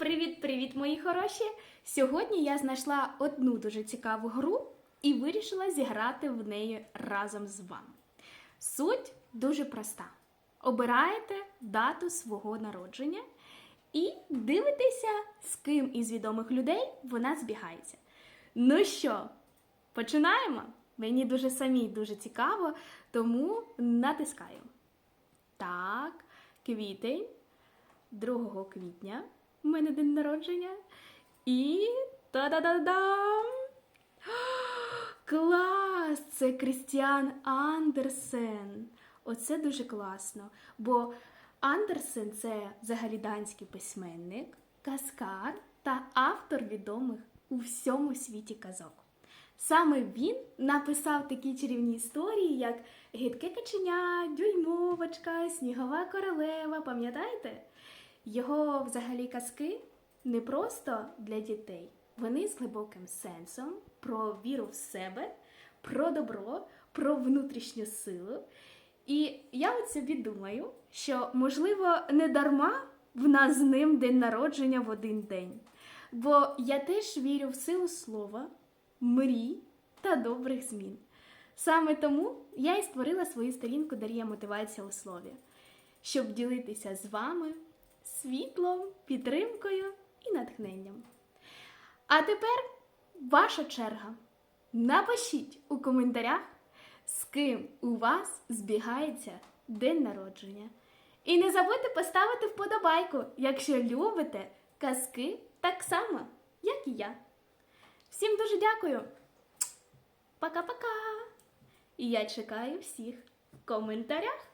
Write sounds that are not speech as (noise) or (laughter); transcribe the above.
Привіт-привіт, мої хороші! Сьогодні я знайшла одну дуже цікаву гру і вирішила зіграти в неї разом з вами. Суть дуже проста: обираєте дату свого народження і дивитеся, з ким із відомих людей вона збігається. Ну що, починаємо? Мені дуже самій дуже цікаво, тому натискаю. Так, квітень. 2 квітня у мене день народження. І та-да-да-дам! (gasps) Клас! Це Крістіан Андерсен. Оце дуже класно. Бо Андерсен це взагалі данський письменник, каскар та автор відомих у всьому світі казок. Саме він написав такі чарівні історії, як Гидке каченя, Дюймовочка, Снігова королева. Пам'ятаєте? Його взагалі казки не просто для дітей, вони з глибоким сенсом про віру в себе, про добро, про внутрішню силу. І я от собі думаю, що, можливо, не дарма в нас з ним день народження в один день. Бо я теж вірю в силу слова, мрій та добрих змін. Саме тому я і створила свою сторінку Дар'я Мотивація у слові, щоб ділитися з вами світлом, підтримкою і натхненням. А тепер ваша черга. Напишіть у коментарях, з ким у вас збігається день народження. І не забудьте поставити вподобайку, якщо любите казки так само, як і я. Всім дуже дякую. Пока-пока! І я чекаю всіх в коментарях.